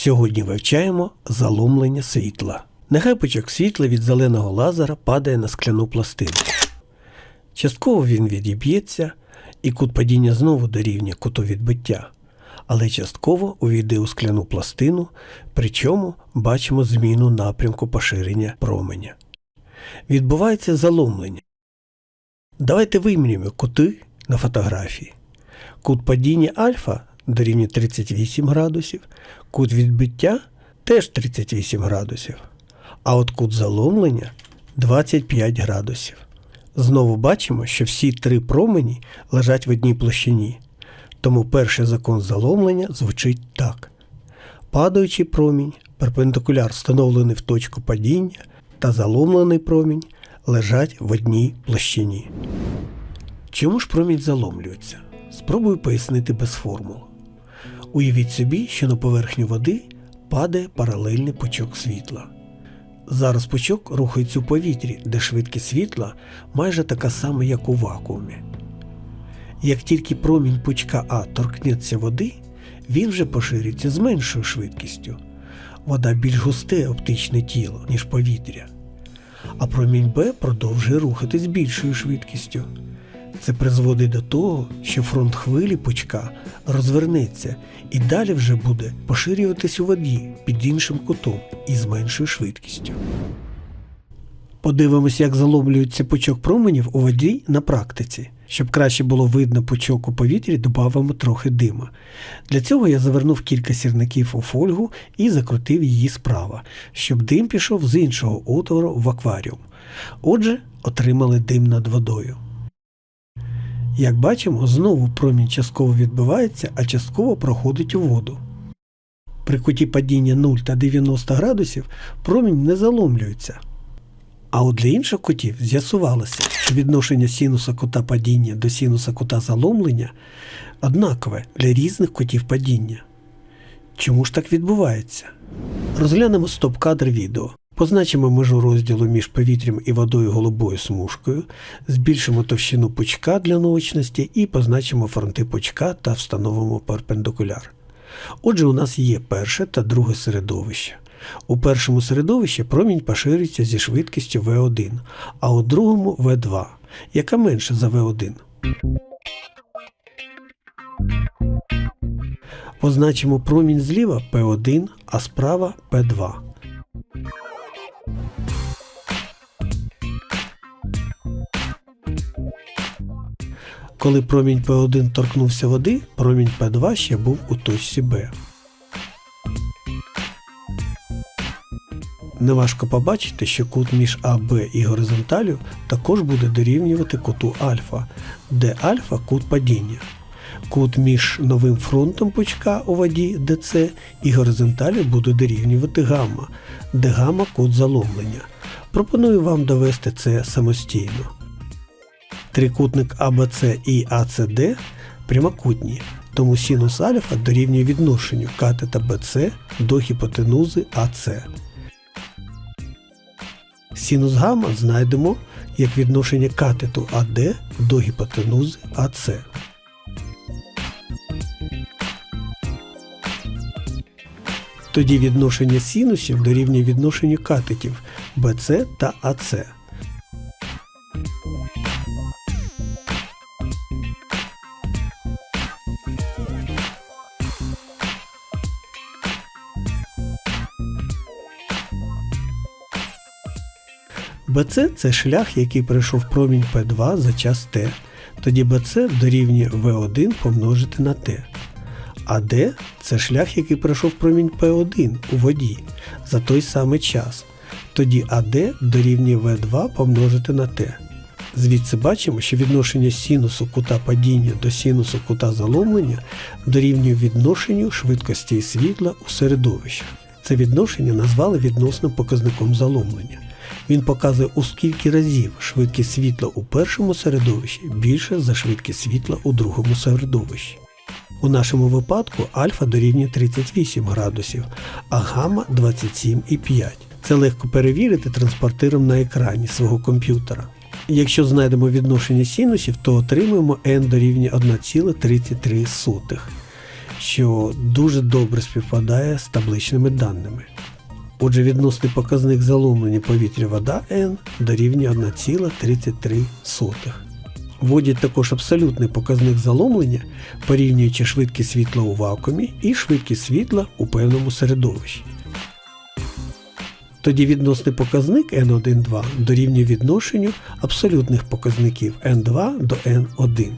Сьогодні вивчаємо заломлення світла. Нехай пучок світла від зеленого лазера падає на скляну пластину. Частково він відіб'ється, і кут падіння знову дорівнює куту відбиття, але частково увійде у скляну пластину, причому бачимо зміну напрямку поширення променя. Відбувається заломлення. Давайте вимірюємо кути на фотографії. Кут падіння альфа дорівнює 38 градусів, кут відбиття теж 38 градусів, а от кут заломлення 25 градусів. Знову бачимо, що всі три промені лежать в одній площині. Тому перший закон заломлення звучить так. Падаючий промінь, перпендикуляр встановлений в точку падіння, та заломлений промінь лежать в одній площині. Чому ж промінь заломлюється? Спробую пояснити без формул. Уявіть собі, що на поверхню води падає паралельний пучок світла. Зараз пучок рухається у повітрі, де швидкість світла майже така сама, як у вакуумі. Як тільки промінь пучка А торкнеться води, він вже поширюється з меншою швидкістю. Вода більш густе оптичне тіло, ніж повітря. А промінь Б продовжує рухатись більшою швидкістю. Це призводить до того, що фронт хвилі пучка розвернеться і далі вже буде поширюватись у воді під іншим кутом і з меншою швидкістю. Подивимося, як заломлюється пучок променів у воді на практиці. Щоб краще було видно пучок у повітрі, додамо трохи дима. Для цього я завернув кілька сірників у фольгу і закрутив її справа, щоб дим пішов з іншого отвору в акваріум. Отже, отримали дим над водою. Як бачимо, знову промінь частково відбивається, а частково проходить у воду. При куті падіння 0 та 90 градусів промінь не заломлюється. А от для інших кутів з'ясувалося, що відношення синуса кута падіння до синуса кута заломлення однакове для різних кутів падіння. Чому ж так відбувається? Розглянемо стоп-кадр відео. Позначимо межу розділу між повітрям і водою голубою смужкою, збільшимо товщину пучка для наочності і позначимо фронти пучка та встановимо перпендикуляр. Отже, у нас є перше та друге середовище. У першому середовищі промінь поширюється зі швидкістю V1, а у другому V2, яка менша за V1. Позначимо промінь зліва P1, а справа P2. Коли промінь P1 торкнувся води, промінь P2 ще був у точці B. Неважко побачити, що кут між АБ і горизонталю також буде дорівнювати куту альфа, де альфа кут падіння. Кут між новим фронтом пучка у воді ДЦ і горизонталю буде дорівнювати гамма, де гамма кут заломлення. Пропоную вам довести це самостійно. Трикутник АБЦ і АЦД прямокутні, тому синус альфа дорівнює відношенню катета БЦ до гіпотенузи АЦ. Синус гамма знайдемо як відношення катету АД до гіпотенузи АЦ. Тоді відношення синусів дорівнює відношенню катетів BC та AC. BC – це шлях, який пройшов промінь P2 за час T. Тоді BC дорівнює V1 помножити на T. АД це шлях, який пройшов промінь P1 у воді за той самий час. Тоді АД дорівнює V2 помножити на T. Звідси бачимо, що відношення синусу кута падіння до синусу кута заломлення дорівнює відношенню швидкості світла у середовищах. Це відношення назвали відносним показником заломлення. Він показує у скільки разів швидкість світла у першому середовищі більше за швидкість світла у другому середовищі. У нашому випадку альфа дорівнює 38 градусів, а гамма 27,5. Це легко перевірити транспортиром на екрані свого комп'ютера. Якщо знайдемо відношення синусів, то отримаємо n дорівнює 1,33. що дуже добре співпадає з табличними даними. Отже, відносний показник заломлення повітря вода N дорівнює 1,33. Вводять також абсолютний показник заломлення, порівнюючи швидкість світла у вакуумі і швидкість світла у певному середовищі. Тоді відносний показник N1,2 дорівнює відношенню абсолютних показників N2 до N1.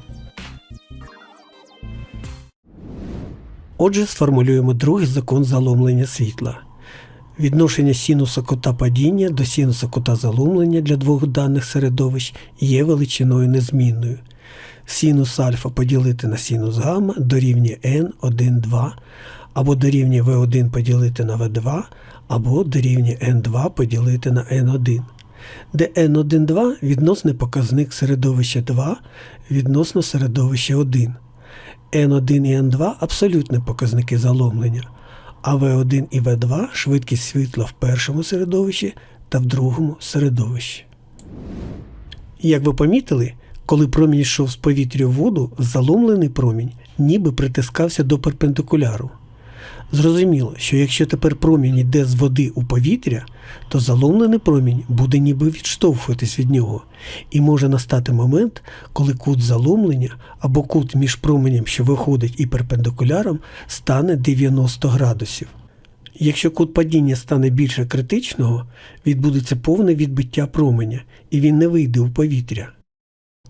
Отже, сформулюємо другий закон заломлення світла. Відношення синуса кота падіння до синуса кота заломлення для двох даних середовищ є величиною незмінною. Синус альфа поділити на синус гамма дорівнює n1,2, або дорівнює v1 поділити на v2, або дорівнює n2 поділити на n1, де n1,2 відносний показник середовища 2 відносно середовища 1. N1 і N2 абсолютні показники заломлення, а В1 і В2 швидкість світла в першому середовищі та в другому середовищі. Як ви помітили, коли промінь йшов з повітря в воду, заломлений промінь ніби притискався до перпендикуляру. Зрозуміло, що якщо тепер промінь йде з води у повітря, то заломлений промінь буде ніби відштовхуватись від нього, і може настати момент, коли кут заломлення або кут між променем, що виходить, і перпендикуляром, стане 90 градусів. Якщо кут падіння стане більше критичного, відбудеться повне відбиття променя, і він не вийде у повітря.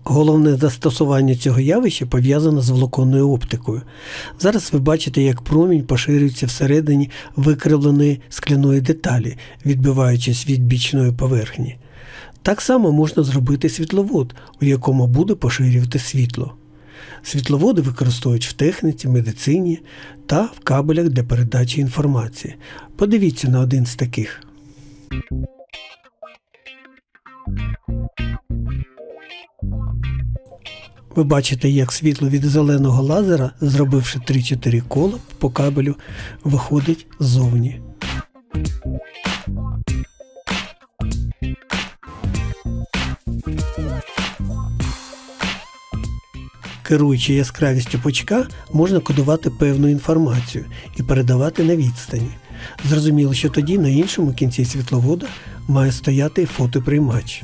Головне застосування цього явища пов'язано з волоконною оптикою. Зараз ви бачите, як промінь поширюється всередині викривленої скляної деталі, відбиваючись від бічної поверхні. Так само можна зробити світловод, у якому буде поширювати світло. Світловоди використовують в техніці, медицині та в кабелях для передачі інформації. Подивіться на один з таких. Ви бачите, як світло від зеленого лазера, зробивши 3-4 кола по кабелю, виходить ззовні. Керуючи яскравістю пучка, можна кодувати певну інформацію і передавати на відстані. Зрозуміло, що тоді на іншому кінці світловода має стояти фотоприймач.